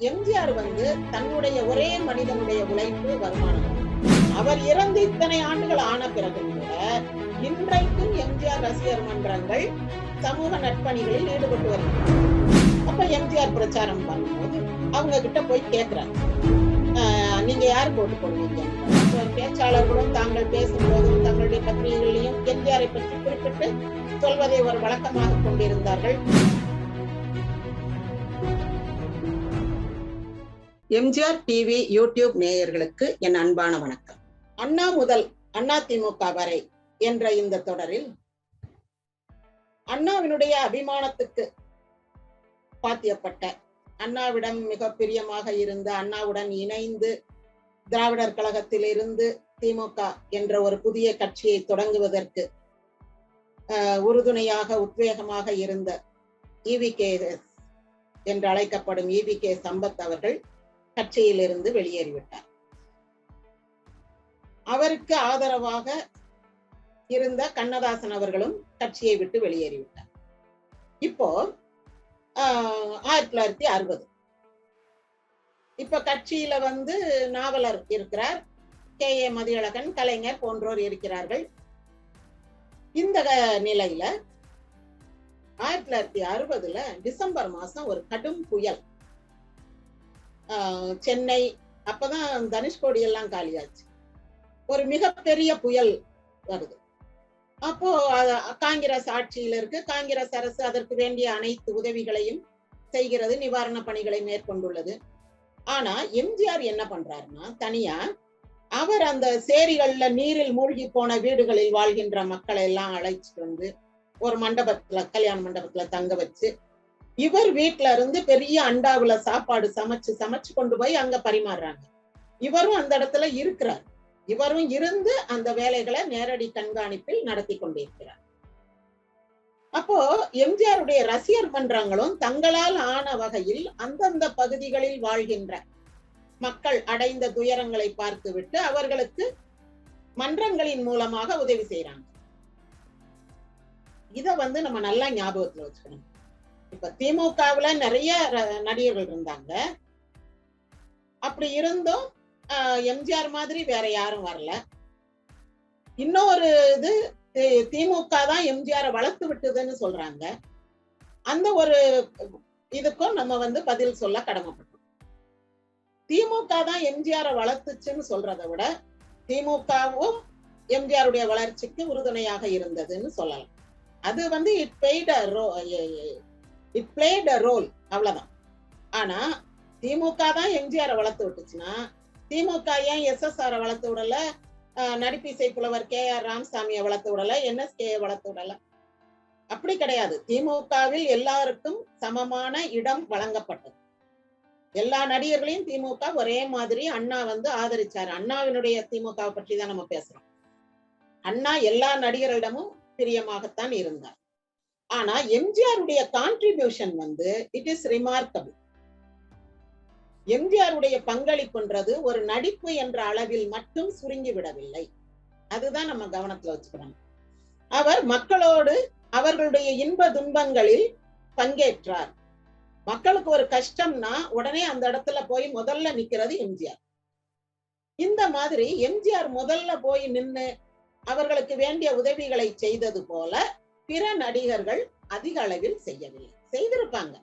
எம்ஜிஆர் வந்து தன்னுடைய ஒரே மனிதனுடைய உழைப்பு வருமானம். அவர் இறந்து இத்தனை ஆண்டுகள் ஆன பிறகு கூட இன்றைக்கும் எம்ஜிஆர் ரசிகர் மன்றங்கள் சமூக நட்பணிகளில் ஈடுபட்டு வருகிறார் அப்ப எம்ஜிஆர் பிரச்சாரம் பண்ணும்போது அவங்க கிட்ட போய் கேட்கிறாங்க "ஆஹ், நீங்க யார் போட்டு போடுவீங்க? பேச்சாளர்களும் தாங்கள் பேசும்போதும் தங்களுடைய பத்திரிகைகளையும் எம்ஜிஆரை பற்றி குறிப்பிட்டு சொல்வதை ஒரு வழக்கமாக கொண்டிருந்தார்கள். எம்ஜிஆர் டிவி யூடியூப் நேயர்களுக்கு என் அன்பான வணக்கம். அண்ணா முதல் அண்ணா திமுக வரை என்ற இந்த தொடரில் அண்ணாவினுடைய அபிமானத்துக்கு பாத்தியப்பட்ட அண்ணாவிடம் மிக பிரியமாக இருந்த அண்ணாவுடன் இணைந்து திராவிடர் கழகத்தில் இருந்து திமுக என்ற ஒரு புதிய கட்சியை தொடங்குவதற்கு ஆஹ், உறுதுணையாக உத்வேகமாக இருந்த இவி கே என்று அழைக்கப்படும் இவி கே சம்பத் அவர்கள் கட்சியிலிருந்து வெளியேறிவிட்டார். அவருக்கு ஆதரவாக இருந்த கண்ணதாசன் அவர்களும் கட்சியை விட்டு வெளியேறிவிட்டார். இப்போ ஆயிரத்தி தொள்ளாயிரத்தி அறுபது. இப்ப கட்சியில வந்து நாவலர் இருக்கிறார். கே. ஏ. மதியழகன் கலைஞர் போன்றோர் இருக்கிறார்கள். இந்த நிலையில ஆயிரத்தி தொள்ளாயிரத்தி அறுபதுல டிசம்பர் மாசம் ஒரு கடும் புயல் சென்னை அப்பதான் தனுஷ்கோடி எல்லாம் காலியாச்சு. ஒரு மிகப்பெரிய புயல் வருது. அப்போ காங்கிரஸ் ஆட்சியில இருக்கு. காங்கிரஸ் அரசு அதற்கு வேண்டிய அனைத்து உதவிகளையும் செய்கிறது நிவாரண பணிகளை மேற்கொண்டுள்ளது. ஆனா எம்ஜிஆர் என்ன பண்றாருன்னா தனியா அவர் அந்த சேரிகள்ல நீரில் மூழ்கி போன வீடுகளில் வாழ்கின்ற மக்களை எல்லாம் அழைச்சிட்டு வந்து ஒரு மண்டபத்துல கல்யாண மண்டபத்துல தங்க வச்சு இவர் வீட்டுல இருந்து பெரிய அண்டாவுல சாப்பாடு சமைச்சு சமைச்சு கொண்டு போய் அங்க பரிமாறுறாங்க. இவரும் அந்த இடத்துல இருக்கிறார். இவரும் இருந்து அந்த வேலைகளை நேரடி கண்காணிப்பில் நடத்தி கொண்டிருக்கிறார். அப்போ எம்ஜிஆருடைய ரசிகர் மன்றங்களும் தங்களால் ஆன வகையில் அந்தந்த பகுதிகளில் வாழ்கின்ற மக்கள் அடைந்த துயரங்களை பார்த்துவிட்டு அவர்களுக்கு மன்றங்களின் மூலமாக உதவி செய்யறாங்க இத வந்து நம்ம நல்லா ஞாபகத்துல வச்சுக்கணும். இப்ப திமுகவுல நிறைய நடிகர்கள் இருந்தாங்க. அப்படி இருந்தும் எம்ஜிஆர் மாதிரி வேற யாரும் வரல. இன்னொரு இது திமுக தான் எம்ஜிஆரை வளர்த்து விட்டதுன்னு சொல்றாங்க. அந்த ஒரு இதுக்கும் நம்ம வந்து பதில் சொல்ல கடமைப்பட்டோம். திமுக தான் எம்ஜிஆரை வளர்த்துச்சுன்னு சொல்றதை விட திமுகவும் எம்ஜிஆருடைய வளர்ச்சிக்கு உறுதுணையாக இருந்ததுன்னு சொல்லலாம். அது வந்து it paid it played a role அவ்வளவுதான். ஆனா திமுக தான் எம்ஜிஆரை வளர்த்து விட்டுச்சுன்னா திமுக ஏன் எஸ்எஸ்ஆரை வளர்த்து விடல? நடிப்பிசை புலவர் கே ஆர் ராமசாமியை வளர்த்து விடல? என்எஸ்கேயை வளர்த்து விடல? அப்படி கிடையாது. திமுகவில் எல்லாருக்கும் சமமான இடம் வழங்கப்பட்டது. எல்லா நடிகர்களையும் திமுக ஒரே மாதிரி அண்ணா வந்து ஆதரிச்சாரு. அண்ணாவினுடைய திமுக பற்றி தான் நம்ம பேசுறோம். அண்ணா எல்லா நடிகர்களிடமும் பிரியமாகத்தான் இருந்தார். ஆனா எம்ஜிஆருடைய கான்ட்ரிபியூஷன் வந்து இட் இஸ் ரிமார்க்கபிள் எம்ஜிஆருடைய பங்களிப்புன்றது ஒரு நடிப்பு என்ற அளவில் மட்டும் சுருங்கி விடவில்லை. அதுதான் நம்ம கவனத்துல வச்சுக்கணும். அவர் மக்களோடு அவர்களுடைய இன்ப துன்பங்களில் பங்கேற்றார். மக்களுக்கு ஒரு கஷ்டம்னா உடனே அந்த இடத்துல போய் முதல்ல நிக்கிறது எம்ஜிஆர். இந்த மாதிரி எம்ஜிஆர் முதல்ல போய் நின்னு அவர்களுக்கு வேண்டிய உதவிகளை செய்தது போல பிற நடிகர்கள் அதிக அளவில் செய்யவில்லை. செய்திருப்பாங்க.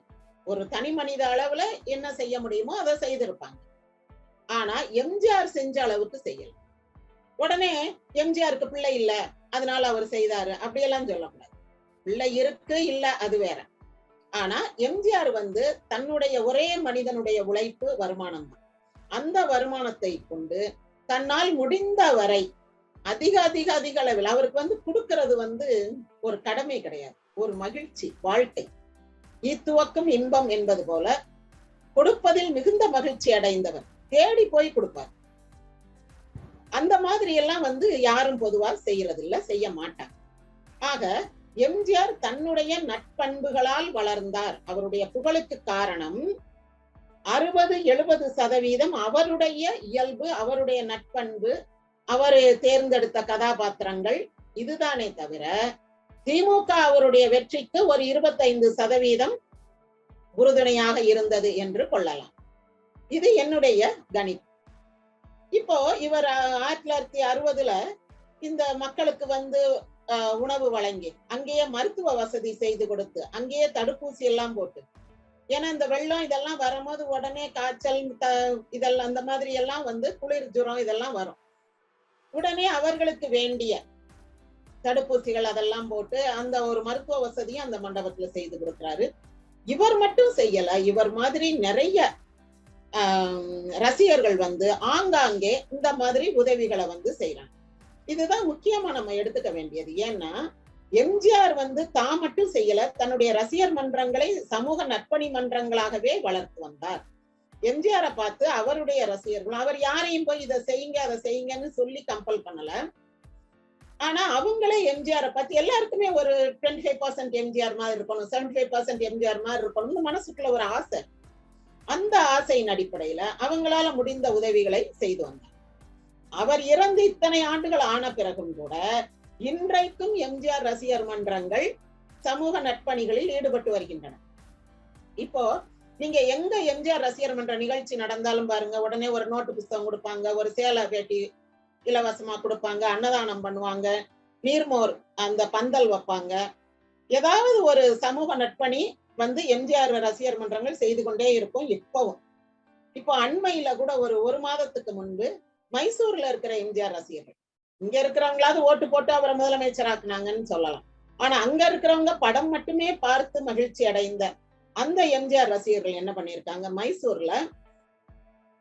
ஒரு தனி மனித அளவுல என்ன செய்ய முடியுமோ அதை செய்திருப்பாங்க. ஆனா எம்ஜிஆர் செஞ்ச அளவுக்கு செய்யல. உடனே எம்ஜிஆருக்கு பிள்ளை இல்ல அதனால அவர் செய்தாரு அப்படியெல்லாம் சொல்லக்கூடாது. பிள்ளை இருக்கு இல்ல அது வேற. ஆனா எம்ஜிஆர் வந்து தன்னுடைய ஒரே மனிதனுடைய உழைப்பு வருமானம் தான். அந்த வருமானத்தை கொண்டு தன்னால் முடிந்த வரை அதிக அதிக அதிக அளவில் அவருக்கு வந்து கொடுக்கிறது வந்து ஒரு கடமை கிடையாது. ஒரு மகிழ்ச்சி வாழ்க்கை. ஈத்துவக்கும் இன்பம் என்பது போல கொடுப்பதில் மிகுந்த மகிழ்ச்சி அடைந்தவர் தேடி போய் கொடுப்பார். அந்த மாதிரி எல்லாம் வந்து யாரும் பொதுவா செய்யறது இல்ல செய்ய மாட்டாங்க. ஆக எம்ஜிஆர் தன்னுடைய நட்பண்புகளால் வளர்ந்தார். அவருடைய புகழுக்கு காரணம் அறுபது எழுபது சதவீதம் அவருடைய இயல்பு அவருடைய நட்பண்பு அவர் தேர்ந்தெடுத்த கதாபாத்திரங்கள் இதுதானே தவிர திமுக அவருடைய வெற்றிக்கு ஒரு இருபத்தைந்து சதவீதம் உறுதுணையாக இருந்தது என்று கொள்ளலாம். இது என்னுடைய கணிப்பு இப்போ இவர் ஆயிரத்தி தொள்ளாயிரத்தி அறுபதுல இந்த மக்களுக்கு வந்து உணவு வழங்கி அங்கேயே மருத்துவ வசதி செய்து கொடுத்து அங்கேயே தடுப்பூசி எல்லாம் போட்டு ஏன்னா இந்த வெள்ளம் இதெல்லாம் வரும்போது உடனே காய்ச்சல் த- இதெல்லாம் அந்த மாதிரி எல்லாம் வந்து குளிர் ஜுரம் இதெல்லாம் வரும். உடனே அவர்களுக்கு வேண்டிய தடுப்பூசிகள் அதெல்லாம் போட்டு அந்த ஒரு மருத்துவ வசதியும் அந்த மண்டபத்துல செய்து கொடுக்கிறாரு. இவர் மட்டும் செய்யல. இவர் மாதிரி நிறைய ரசிகர்கள் வந்து ஆங்காங்கே இந்த மாதிரி உதவிகளை வந்து செய்யறாங்க இதுதான் முக்கியமா நம்ம எடுத்துக்க வேண்டியது. ஏன்னா எம்ஜிஆர் வந்து தான் மட்டும் செய்யல தன்னுடைய ரசிகர் மன்றங்களை சமூக நற்பணி மன்றங்களாகவே வளர்த்து வந்தார். எம்ஜிஆரை பார்த்து அவருடைய ரசிகர்கள் அவர் யாரையும் போய் இதை செய்யுங்க அதை செய்யுங்கன்னு சொல்லி கம்பல் பண்ணல. ஆனா அவங்களே எம்ஜிஆரை பார்த்து எல்லாருக்குமே ஒரு டுவெண்ட்டி ஃபைவ் பர்சன்ட் எம்ஜிஆர் மாதிரி இருக்கணும் செவன்டி ஃபைவ் பர்சன்ட் எம்ஜிஆர் மாதிரி இருக்கணும்னு மனசுக்குள்ள ஒரு ஆசை. அந்த ஆசையின் அடிப்படையில அவங்களால முடிந்த உதவிகளை செய்து வந்தார். அவர் இறந்து இத்தனை ஆண்டுகள் ஆன பிறகும் கூட இன்றைக்கும் எம்ஜிஆர் ரசிகர் மன்றங்கள் சமூக நட்பணிகளில் ஈடுபட்டு வருகின்றன. இப்போ நீங்க எங்க எம்ஜிஆர் ரசிகர் மன்ற நிகழ்ச்சி நடந்தாலும் பாருங்க உடனே ஒரு நோட்டு புஸ்தகம் கொடுப்பாங்க ஒரு சேலை வேட்டி இலவசமா கொடுப்பாங்க அன்னதானம் பண்ணுவாங்க நீர்மோர் அந்த பந்தல் வைப்பாங்க. ஏதாவது ஒரு சமூக நட்பணி வந்து எம்ஜிஆர் ரசிகர் மன்றங்கள் செய்து கொண்டே இருக்கும் இப்பவும். இப்போ அண்மையில கூட ஒரு ஒரு மாதத்துக்கு முன்பு மைசூர்ல இருக்கிற எம்ஜிஆர் ரசிகர்கள். இங்க இருக்கிறவங்களாவது ஓட்டு போட்டு அவரை முதலமைச்சராக்குனாங்கன்னு சொல்லலாம். ஆனா அங்க இருக்கிறவங்க படம் மட்டுமே பார்த்து மகிழ்ச்சி அடைந்த அந்த எம்ஜிஆர் ரசிகர்கள் என்ன பண்ணிருக்காங்க மைசூர்ல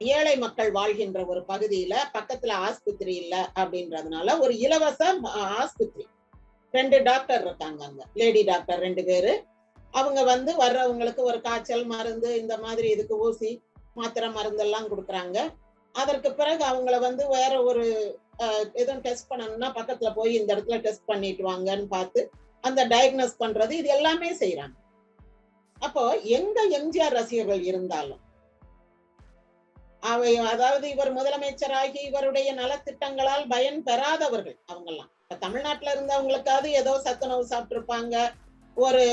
ஏழை மக்கள் வாழ்கின்ற ஒரு பகுதியில பக்கத்துல ஆஸ்பத்திரி இல்ல அப்படின்றதுனால ஒரு இலவச ஆஸ்பத்திரி. ரெண்டு டாக்டர் இருக்காங்க அங்க. லேடி டாக்டர் ரெண்டு பேரு. அவங்க வந்து வர்றவங்களுக்கு ஒரு காய்ச்சல் மருந்து இந்த மாதிரி இதுக்கு ஊசி மாத்திரை மருந்தெல்லாம் கொடுக்குறாங்க. அதற்கு பிறகு அவங்கள வந்து வேற ஒரு எதுவும் டெஸ்ட் பண்ணணும்னா பக்கத்துல போய் இந்த இடத்துல டெஸ்ட் பண்ணிட்டு வாங்கன்னு பார்த்து அந்த டயக்னோஸ் பண்றது இது எல்லாமே செய்யறாங்க அப்போ எங்க எம்ஜிஆர் ரசிகர்கள் இருந்தாலும் அவை அதாவது இவர் முதலமைச்சராகி இவருடைய நலத்திட்டங்களால் பயன் பெறாதவர்கள் அவங்கெல்லாம். இப்ப தமிழ்நாட்டுல இருந்தவங்களுக்காவது ஏதோ சத்துணவு சாப்பிட்டிருப்பாங்க ஒரு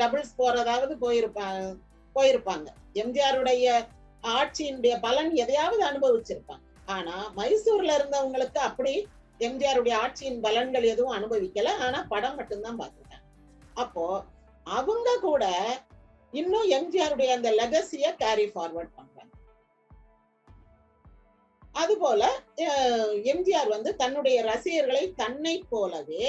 டபுள்ஸ் போறதாவது போயிருப்பாங்க போயிருப்பாங்க. எம்ஜிஆருடைய ஆட்சியினுடைய பலன் எதையாவது அனுபவிச்சிருப்பாங்க. ஆனா மைசூர்ல இருந்தவங்களுக்கு அப்படி எம்ஜிஆருடைய ஆட்சியின் பலன்கள் எதுவும் அனுபவிக்கல. ஆனா படம் மட்டும்தான் பார்த்துட்டாங்க அப்போ அவங்க கூட இன்னும் எம்ஜிஆருடைய அந்த லெகசிய கேரி ஃபார்வர்ட் பண்றாங்க. அதுபோல எம்ஜிஆர் வந்து தன்னுடைய ரசிகர்களை தன்னை போலவே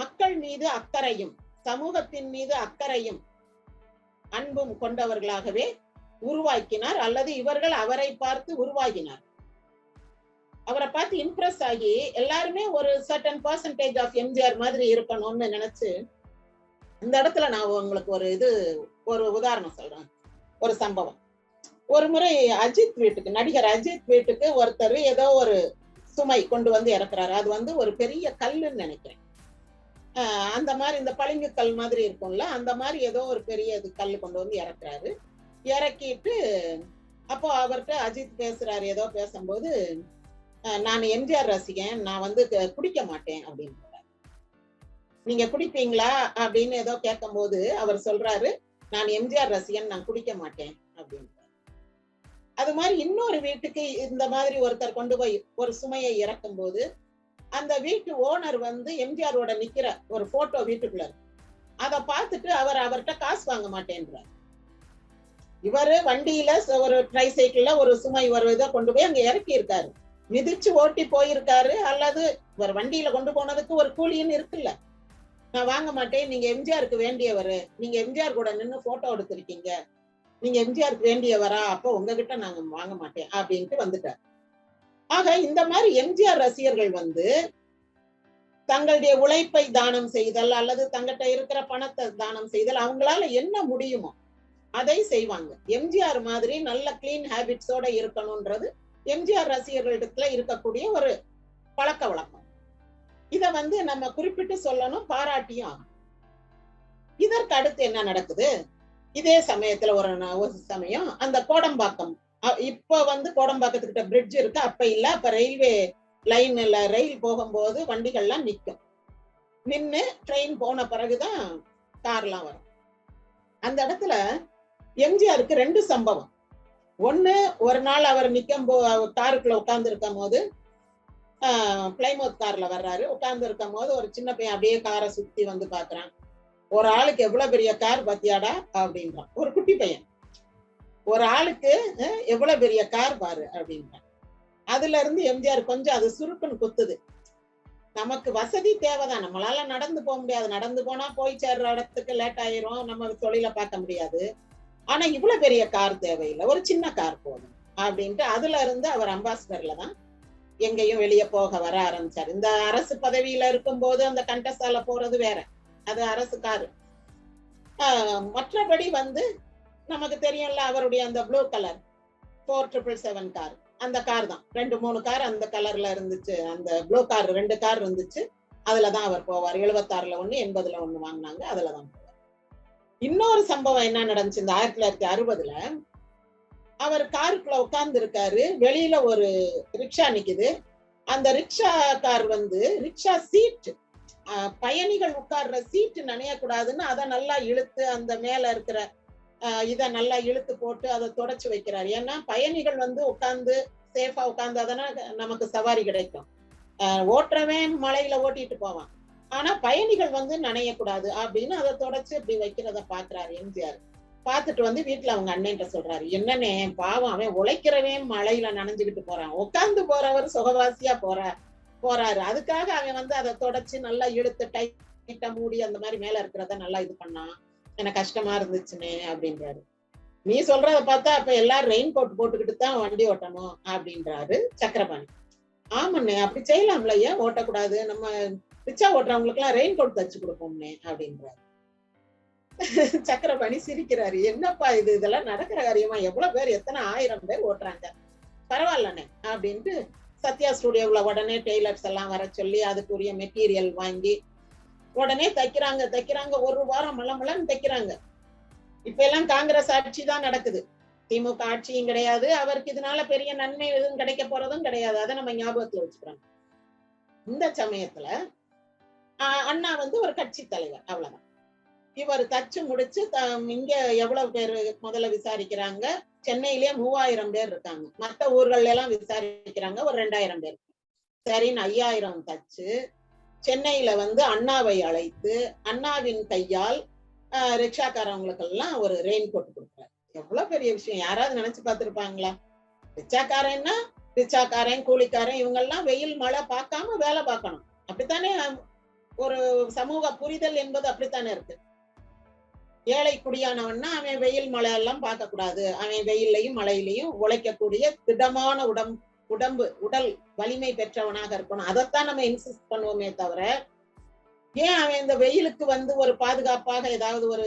மக்கள் மீது அக்கறையும் சமூகத்தின் மீது அக்கறையும் அன்பும் கொண்டவர்களாகவே உருவாக்கினார். அல்லது இவர்கள் அவரை பார்த்து உருவாகினார். அவரை பார்த்து இம்ப்ரெஸ் ஆகி எல்லாருமே ஒரு சர்டன் பர்சன்டேஜ் ஆஃப் எம்ஜிஆர் மாதிரி இருக்கணும்னு நினைச்சு இந்த இடத்துல நான் உங்களுக்கு ஒரு இது ஒரு உதாரணம் சொல்றேன். ஒரு சம்பவம். ஒரு முறை அஜித் வீட்டுக்கு நடிகர் அஜித் வீட்டுக்கு ஒருத்தர் ஏதோ ஒரு சுமை கொண்டு வந்து இறக்குறாரு. அது வந்து ஒரு பெரிய கல்லுன்னு நினைக்கிறேன். அந்த மாதிரி இந்த பளிங்கு கல் மாதிரி இருக்கும்ல அந்த மாதிரி ஏதோ ஒரு பெரிய இது கல் கொண்டு வந்து இறக்குறாரு. இறக்கிட்டு அப்போ அவர்கிட்ட அஜித் பேசுறாரு. ஏதோ பேசும்போது நான் எம்ஜிஆர் ரசிகன். நான் வந்து க- குடிக்க மாட்டேன் அப்படின்னு. நீங்க குடிப்பீங்களா அப்படின்னு ஏதோ கேட்கும்போது அவர் சொல்றாரு நான் எம்ஜிஆர் ரசிகன் நான் குடிக்க மாட்டேன் அப்படின்னு. அது மாதிரி இன்னொரு வீட்டுக்கு இந்த மாதிரி ஒருத்தர் கொண்டு போய் ஒரு சுமையை இறக்கும் போது அந்த வீட்டு ஓனர் வந்து எம்ஜிஆரோட நிக்கிற ஒரு போட்டோ வீட்டுக்குள்ள அதை பார்த்துட்டு அவர் அவர்கிட்ட காசு வாங்க மாட்டேன்றார். இவரு வண்டியில ஒரு ட்ரை சைக்கிள்ல ஒரு சுமை ஒரு இதை கொண்டு போய் அங்க இறக்கி இருக்காரு மிதிச்சு ஓட்டி போயிருக்காரு அல்லது இவர் வண்டியில கொண்டு போனதுக்கு ஒரு கூலின்னு இருக்குல்ல. நான் வாங்க மாட்டேன். நீங்க எம்ஜிஆருக்கு வேண்டியவர். நீங்க எம்ஜிஆர் கூட நின்னு போட்டோ எடுத்திருக்கீங்க. நீங்க எம்ஜிஆருக்கு வேண்டியவரா? அப்போ உங்ககிட்ட நாங்க வாங்க மாட்டேன் அப்படின்ட்டு வந்துட்டார். ஆக இந்த மாதிரி எம்ஜிஆர் ரசிகர்கள் வந்து தங்களுடைய உழைப்பை தானம் செய்தல் அல்லது தங்கிட்ட இருக்கிற பணத்தை தானம் செய்தல் அவங்களால என்ன முடியுமோ அதை செய்வாங்க. எம்ஜிஆர் மாதிரி நல்ல கிளீன் ஹேபிட்ஸோட இருக்கணும்ன்றது எம்ஜிஆர் ரசிகர்களிடத்துல இருக்கக்கூடிய ஒரு பழக்க வழக்கம். இத வந்து நம்ம குறிப்பிட்டு சொல்லணும் பாராட்டியும் இதற்கு அடுத்து என்ன நடக்குது? இதே சமயத்துல ஒரு ஒரு சமயம் அந்த கோடம்பாக்கம் இப்ப வந்து கோடம்பாக்கத்துக்கிட்ட பிரிட்ஜ் இருக்கு அப்ப இல்ல அப்ப ரயில்வே லைன்ல ரயில் போகும்போது வண்டிகள்லாம் நிற்கும் நின்று ட்ரெயின் போன பிறகுதான் கார்லாம் வரும். அந்த இடத்துல எம்ஜிஆருக்கு ரெண்டு சம்பவம். ஒண்ணு ஒரு நாள் அவர் நிக்கும் போ காருக்குள்ள உட்கார்ந்து இருக்கும் போது பிளைமோத் கார்ல வர்றாரு உட்கார்ந்து இருக்கும் போது ஒரு சின்ன பையன் அப்படியே காரை சுத்தி வந்து பாக்குறான் ஒரு ஆளுக்கு எவ்வளவு பெரிய கார் பாத்தியாடா அப்படின்றான். ஒரு குட்டி பையன். ஒரு ஆளுக்கு எவ்வளவு பெரிய கார் பாரு அப்படின்றான். அதுல இருந்து எம்ஜிஆர் கொஞ்சம் அது சுருக்குன்னு குத்துது. நமக்கு வசதி தேவைதான். நம்மளால நடந்து போக முடியாது. நடந்து போனா போய் சேர்ற இடத்துக்கு லேட் ஆயிரும். நம்ம தொழில பார்க்க முடியாது. ஆனா இவ்வளவு பெரிய கார் தேவையில்லை. ஒரு சின்ன கார் போதும் அப்படின்ட்டு அதுல இருந்து அவர் அம்பாசிடர்ல தான் எங்கேயும் வெளியே போக வர ஆரம்பிச்சார். இந்த அரசு பதவியில இருக்கும்போது அந்த கண்டசால போறது வேற. அது அரசு காரு மற்றபடி வந்து நமக்கு தெரியும்ல அவருடைய அந்த blue colour four triple seven car அந்த கார் தான். ரெண்டு மூணு கார் அந்த கலர்ல இருந்துச்சு. அந்த ப்ளூ கார் ரெண்டு கார் இருந்துச்சு. அதுலதான் அவர் போவார். எழுபத்தாறுல ஒண்ணு எண்பதுல ஒண்ணு வாங்கினாங்க. அதுலதான் போவார். இன்னொரு சம்பவம் என்ன நடந்துச்சு? இந்த ஆயிரத்தி தொள்ளாயிரத்தி அறுபதுல அவர் காருக்குள்ள உட்கார்ந்து இருக்காரு வெளியில ஒரு ரிக்ஷா நிக்குது. அந்த ரிக்ஷா கார் வந்து ரிக்ஷா சீட். பயணிகள் உட்கார்ற சீட்டு நனையக்கூடாதுன்னு அதை நல்லா இழுத்து அந்த மேல இருக்கிற இதை நல்லா இழுத்து போட்டு அதை தொடச்சு வைக்கிறார். ஏன்னா பயணிகள் வந்து உட்கார்ந்து சேஃபா உட்கார்ந்தாதானே நமக்கு சவாரி கிடைக்கும். ஓட்டுறவன் மலையில ஓட்டிட்டு போவான். ஆனா பயணிகள் வந்து நனையக்கூடாது அப்படின்னு அதை தொடச்சு இப்படி வைக்கிறத பாக்குறாரு எம்ஜிஆர். பார்த்துட்டு வந்து வீட்டுல அவங்க அண்ணன்ட்ட சொல்றாரு. என்னன்னே பாவம் அவன் உழைக்கிறவன் மழையில நனைஞ்சுக்கிட்டு போறான். உட்காந்து போறவர் சுகவாசியா போற போறாரு. அதுக்காக அவன் வந்து அதை தொடச்சு நல்லா இழுத்து டைட்டா மூடி அந்த மாதிரி மேல இருக்கிறத நல்லா இது பண்ணான். எனக்கு கஷ்டமா இருந்துச்சுன்னே அப்படின்றாரு. நீ சொல்றத பார்த்தா அப்ப எல்லாரும் ரெயின் கோட் போட்டுக்கிட்டு தான் வண்டி ஓட்டணும் அப்படின்றாரு சக்கரபாணி. ஆமாண்ணே அப்படி செய்யலாம்ல ஏன் ஓட்டக்கூடாது? நம்ம ரிச்சா ஓட்டுறவங்களுக்கு எல்லாம் ரெயின் கோட் தச்சு கொடுப்போம்னே அப்படின்றாரு. சக்கரபாணி சிரிக்கிறாரு. என்னப்பா இது? இதெல்லாம் நடக்கிற காரியமா? எவ்வளவு பேர் எத்தனை ஆயிரம் பேர் ஓட்டுறாங்க? பரவாயில்லண்ணே அப்படின்ட்டு சத்யா ஸ்டுடியோவில் உடனே டெய்லர்ஸ் எல்லாம் வர சொல்லி அதுக்குரிய மெட்டீரியல் வாங்கி உடனே தைக்கிறாங்க தைக்கிறாங்க. ஒரு வாரம் மலமலன்னு தைக்கிறாங்க. இப்ப எல்லாம் காங்கிரஸ் ஆட்சி தான் நடக்குது. திமுக ஆட்சியும் கிடையாது. அவருக்கு இதனால பெரிய நன்மை எதுவும் கிடைக்க போறதும் கிடையாது. அதை நம்ம ஞாபகத்துல வச்சுக்கிறோம் இந்த சமயத்துல அண்ணா வந்து ஒரு கட்சி தலைவர். அவ்வளவுதான். இவர் தச்சு முடிச்சு த- இங்க எவ்வளவு பேர் முதல்ல விசாரிக்கிறாங்க? சென்னையிலேயே மூவாயிரம் பேர் இருக்காங்க. மத்த ஊர்கள்ல எல்லாம் விசாரிக்கிறாங்க. ஒரு ரெண்டாயிரம் பேர். சரின்னு ஐயாயிரம் தச்சு சென்னையில வந்து அண்ணாவை அழைத்து அண்ணாவின் கையால் ரிக்ஷாக்காரவங்களுக்கெல்லாம் ஒரு ரெயின் கோட் கொடுக்குறாரு. எவ்வளவு பெரிய விஷயம். யாராவது நினைச்சு பார்த்திருப்பாங்களா? ரிக்ஷாக்காரன்னா ரிக்ஷாக்காரன் கூலிக்காரன் இவங்கெல்லாம் வெயில் மழை பார்க்காம வேலை பார்க்கணும். அப்படித்தானே ஒரு சமூக புரிதல் என்பது அப்படித்தானே இருக்கு? ஏழை குடியானவன்னா அவன் வெயில் மழை எல்லாம் பார்க்க கூடாது அவன் வெயில்லையும் மழையிலையும் உழைக்கக்கூடிய திடமான உடம் உடம்பு உடல் வலிமை பெற்றவனாக இருக்கணும். அதைத்தான் நம்ம இன்சிஸ்ட் பண்ணுவோமே தவிர ஏன் அவன் இந்த வெயிலுக்கு வந்து ஒரு பாதுகாப்பாக ஏதாவது ஒரு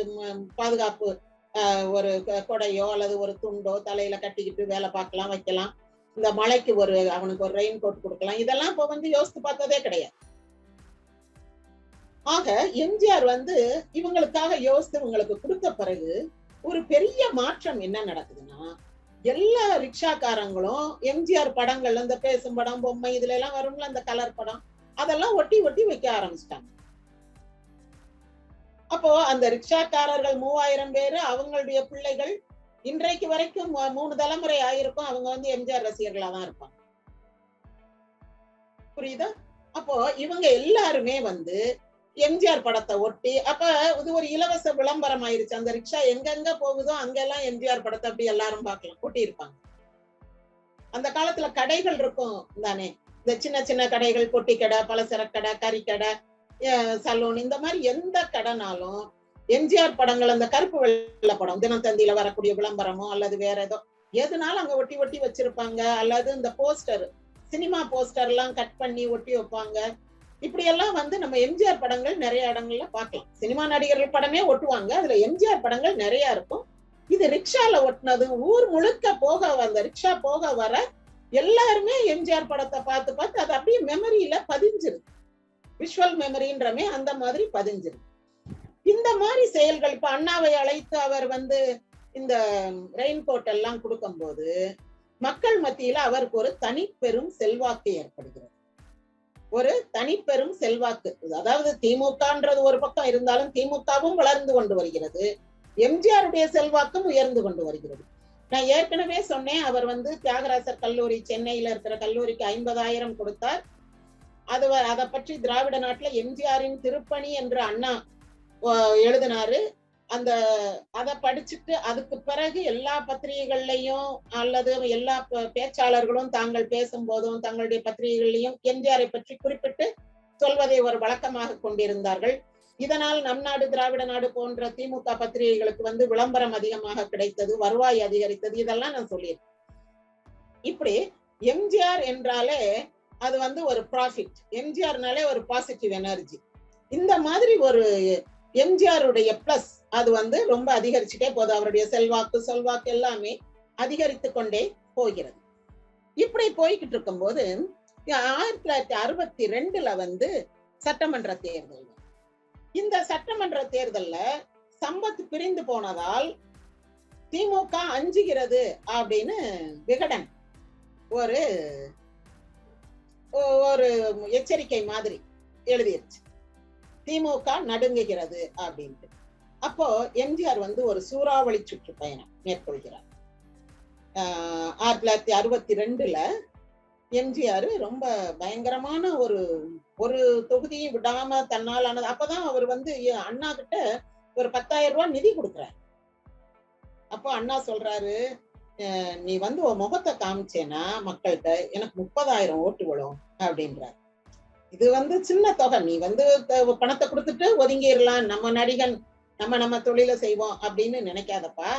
பாதுகாப்பு ஆஹ், ஒரு கொடையோ அல்லது ஒரு துண்டோ தலையில கட்டிக்கிட்டு வேலை பார்க்கலாம் வைக்கலாம். இந்த மழைக்கு ஒரு அவனுக்கு ஒரு ரெயின் கோட் கொடுக்கலாம். இதெல்லாம் இப்போ வந்து யோசித்து பார்த்ததே கிடையாது. ஆக எம்ஜிஆர் வந்து இவங்களுக்காக யோசித்து இவங்களுக்கு கொடுத்த பிறகு ஒரு பெரிய மாற்றம் என்ன நடக்குதுன்னா எல்லா ரிக்ஷாக்காரங்களும் எம்ஜிஆர் படங்கள்ல இந்த பேசும் படம் பொம்மை இதுல எல்லாம் வரும்ல அந்த கலர் படம் அதெல்லாம் ஒட்டி ஒட்டி வைக்க ஆரம்பிச்சிட்டாங்க. அப்போ அந்த ரிக்ஷாக்காரர்கள் மூவாயிரம் பேரு அவங்களுடைய பிள்ளைகள் இன்றைக்கு வரைக்கும் மூணு தலைமுறை ஆயிருக்கும் அவங்க வந்து எம்ஜிஆர் ரசிகர்களா தான் இருப்பாங்க. புரியுதா? அப்போ இவங்க எல்லாருமே வந்து எம்ஜிஆர் படத்தை ஒட்டி அப்ப இது ஒரு இலவச விளம்பரம் ஆயிருச்சு. அந்த ரிக்ஷா எங்கெங்க போகுதோ அங்கெல்லாம் எம்ஜிஆர் படத்தை அப்படி எல்லாரும் பார்க்கலாம் ஒட்டி இருப்பாங்க அந்த காலத்துல கடைகள் இருக்கும் தானே? இந்த சின்ன சின்ன கடைகள் பொட்டி கடை பலசரக்கு கடை கறிக்கடை சலூன் இந்த மாதிரி எந்த கடைனாலும் எம்ஜிஆர் படங்கள் அந்த கருப்பு வெள்ளை படம் தினத்தந்தியில வரக்கூடிய விளம்பரமோ அல்லது வேற ஏதோ எதுனாலும் அங்க ஒட்டி ஒட்டி வச்சிருப்பாங்க. அல்லது இந்த போஸ்டர் சினிமா போஸ்டர் எல்லாம் கட் பண்ணி ஒட்டி வைப்பாங்க. இப்படி எல்லாம் வந்து நம்ம எம்ஜிஆர் படங்கள் நிறைய இடங்கள்ல பார்க்கலாம். சினிமா நடிகர்கள் படமே ஒட்டுவாங்க. அதுல எம்ஜிஆர் படங்கள் நிறைய இருக்கும். இது ரிக்ஷால ஒட்டினது. ஊர் முழுக்க போக அந்த ரிக்ஷா போக வர எல்லாருமே எம்ஜிஆர் படத்தை பார்த்து பார்த்து அது அப்படியே மெமரியில பதிஞ்சிருது. விஷுவல் மெமரின்றமே அந்த மாதிரி பதிஞ்சிருது. இந்த மாதிரி செயல்கள் இப்ப அண்ணாவை அழைத்து அவர் வந்து இந்த ரெயின் கோட் எல்லாம் கொடுக்கும்போது மக்கள் மத்தியில அவருக்கு ஒரு தனிப்பெரும் செல்வாக்கு ஏற்படுகிறது. ஒரு தனிப்பெரும் செல்வாக்கு. அதாவது திமுகன்றது ஒரு பக்கம் இருந்தாலும் திமுகவும் வளர்ந்து கொண்டு வருகிறது. எம்ஜிஆருடைய செல்வாக்கும் உயர்ந்து கொண்டு வருகிறது. நான் ஏற்கனவே சொன்னேன் அவர் வந்து தியாகராசர் கல்லூரி சென்னையில இருக்கிற கல்லூரிக்கு ஐம்பதாயிரம் கொடுத்தார். அது அதை பற்றி திராவிட நாட்டுல எம்ஜிஆரின் திருப்பணி என்று அண்ணா எழுதினாரு. அந்த அதை படிச்சுட்டு அதுக்கு பிறகு எல்லா பத்திரிகைகள்லயும் அல்லது எல்லா பேச்சாளர்களும் தாங்கள் பேசும்போதும் தங்களுடைய பத்திரிகைகள்லயும் எம்ஜிஆரை பற்றி குறிப்பிட்டு சொல்வதை ஒரு வழக்கமாக கொண்டிருந்தார்கள். இதனால் நம் நாடு திராவிட நாடு போன்ற திமுக பத்திரிகைகளுக்கு வந்து விளம்பரம் அதிகமாக கிடைத்தது வருவாய் அதிகரித்தது இதெல்லாம் நான் சொல்லியிருக்கேன். இப்படி எம்ஜிஆர் என்றாலே அது வந்து ஒரு ப்ராஃபிட் எம்ஜிஆர்னாலே ஒரு பாசிட்டிவ் எனர்ஜி இந்த மாதிரி ஒரு எம்ஜிஆருடைய பிளஸ் அது வந்து ரொம்ப அதிகரிச்சுட்டே போகுது. அவருடைய செல்வாக்கு செல்வாக்கு எல்லாமே அதிகரித்து கொண்டே போகிறது. இப்படி போய்கிட்டு இருக்கும்போது ஆயிரத்தி தொள்ளாயிரத்தி அறுபத்தி ரெண்டுல வந்து சட்டமன்ற தேர்தல் இந்த சட்டமன்ற தேர்தல்ல சம்பத் பிரிந்து போனதால் திமுக அஞ்சுகிறது அப்படின்னு விகடன் ஒரு ஒரு எச்சரிக்கை மாதிரி எழுதிருச்சு. திமுக நடுங்குகிறது அப்படின்ட்டு. அப்போ எம்ஜிஆர் வந்து ஒரு சூறாவளி சுற்றுப்பயணம் மேற்கொள்கிறார். ஆயிரத்தி தொள்ளாயிரத்தி அறுபத்தி ரெண்டுல எம்ஜிஆர் ரொம்ப பயங்கரமான ஒரு ஒரு தொகுதியும் விடாம தன்னால் ஆனது. அப்பதான் அவர் வந்து அண்ணா கிட்ட ஒரு பத்தாயிரம் ரூபாய் நிதி கொடுக்குறாரு. அப்போ அண்ணா சொல்றாரு நீ வந்து உன் முகத்தை காமிச்சேன்னா மக்கள்கிட்ட எனக்கு முப்பதாயிரம் ஓட்டு விழும் அப்படின்றார். இது வந்து சின்ன தொகை. நீ வந்து பணத்தை கொடுத்துட்டு ஒதுங்கிடலாம். நம்ம நடிகன் நம்ம நம்ம தொழிலை செய்வோம் அப்படின்னு நினைக்காதப்பா.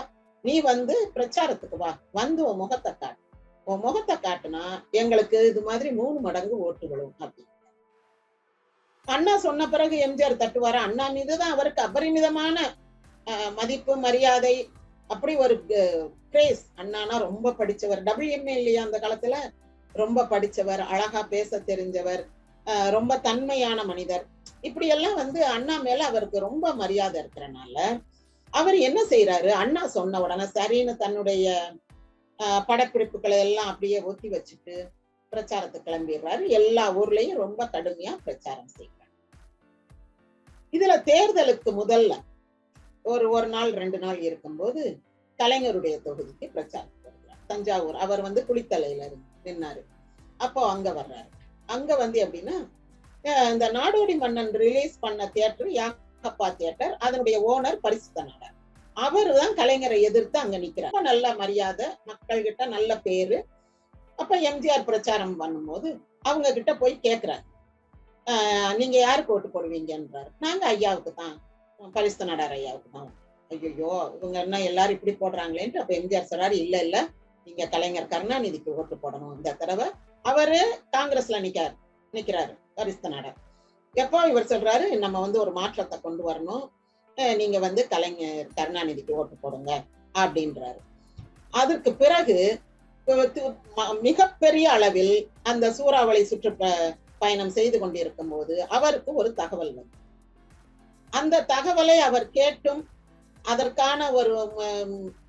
நீ வந்து பிரச்சாரத்துக்கு வா. வந்து உன் முகத்தை காட்டு. உன் முகத்தை காட்டுனா எங்களுக்கு இது மாதிரி மூணு மடங்கு ஓட்டு விழும் அண்ணா சொன்ன பிறகு எம்ஜிஆர் தட்டுவார? அண்ணா மீதுதான் அவருக்கு அபரிமிதமான மதிப்பு மரியாதை அப்படி ஒரு கிரேஸ் அண்ணானா ரொம்ப படிச்சவர். டபிள்யூஎம்ஏ இல்லையா அந்த காலத்துல? ரொம்ப படிச்சவர் அழகா பேச தெரிஞ்சவர். ரொம்ப தன்மையான மனிதர். இப்படி எல்லாம் வந்து அண்ணா மேல அவருக்கு ரொம்ப மரியாதை இருக்கிறனால அவர் என்ன செய்யறாரு அண்ணா சொன்ன உடனே சரின்னு தன்னுடைய படப்பிடிப்புகளை எல்லாம் அப்படியே ஒத்தி வச்சுட்டு பிரச்சாரத்துக்கு கிளம்பிடுறாரு. எல்லா ஊர்லயும் ரொம்ப கடுமையா பிரச்சாரம் செய்யறாரு இதுல தேர்தலுக்கு முதல்ல ஒரு ஒரு நாள் ரெண்டு நாள் இருக்கும்போது கலைஞருடைய தொகுதிக்கு பிரச்சாரம் தஞ்சாவூர். அவர் வந்து குளித்தலையில இருந்து நின்னாரு. அப்போ அங்க வர்றாரு. அங்க வந்து எப்படின்னா இந்த நாடோடி மன்னன் ரிலீஸ் பண்ண தியேட்டர் யாக்கப்பா தியேட்டர் அதனுடைய ஓனர் பரிசுத்த நாடார் அவர் தான் கலைஞரை எதிர்த்து அங்க நிக்கிறார். நல்ல மரியாதை மக்கள் கிட்ட நல்ல பேரு. அப்ப எம்ஜிஆர் பிரச்சாரம் பண்ணும்போது அவங்க கிட்ட போய் கேட்கிறாரு "ஆஹ் நீங்க யாருக்கு ஓட்டு போடுவீங்கன்றாரு. நாங்க ஐயாவுக்கு தான் பரிசுத்த நாடார் ஐயாவுக்கு தான். ஐயோ இவங்க என்ன எல்லாரும் இப்படி போடுறாங்களேன்ட்டு அப்ப எம்ஜிஆர் சொல்றாரு இல்ல இல்ல நீங்க கலைஞர் கருணாநிதிக்கு ஓட்டு போடணும். இந்த தடவை அவரு காங்கிரஸ்ல நிக்காரு நிக்கிறாரு பரிசுத்த நாடார் எப்போ இவர் சொல்றாரு நம்ம வந்து ஒரு மாற்றத்தை கொண்டு வரணும். நீங்க வந்து கலைஞர் கருணாநிதிக்கு ஓட்டு போடுங்க அப்படின்றாரு. அதற்கு பிறகு ம- மிகப்பெரிய அளவில் அந்த சூறாவளி சுற்று பயணம் செய்து கொண்டிருக்கும் போது அவருக்கு ஒரு தகவல் வந்து அந்த தகவலை அவர் கேட்டும் அதற்கான ஒரு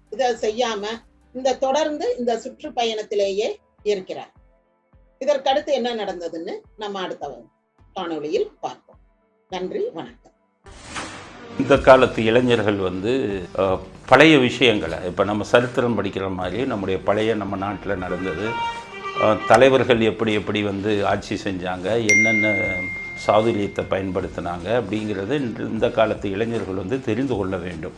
இதை செய்யாம இந்த தொடர்ந்து இந்த சுற்றுப்பயணத்திலேயே இருக்கிறார். இதற்கடுத்து என்ன நடந்ததுன்னு நம்ம அடுத்த காணொளியில் பார்ப்போம். நன்றி வணக்கம். இந்த காலத்து இளைஞர்கள் வந்து பழைய விஷயங்களை இப்போ நம்ம சரித்திரம் படிக்கிற மாதிரி நம்முடைய பழைய நம்ம நாட்டில் நடந்தது. தலைவர்கள் எப்படி எப்படி வந்து ஆட்சி செஞ்சாங்க என்னென்ன சாதுரியத்தை பயன்படுத்தினாங்க அப்படிங்கிறத இந்த காலத்து இளைஞர்கள் வந்து தெரிந்து கொள்ள வேண்டும்.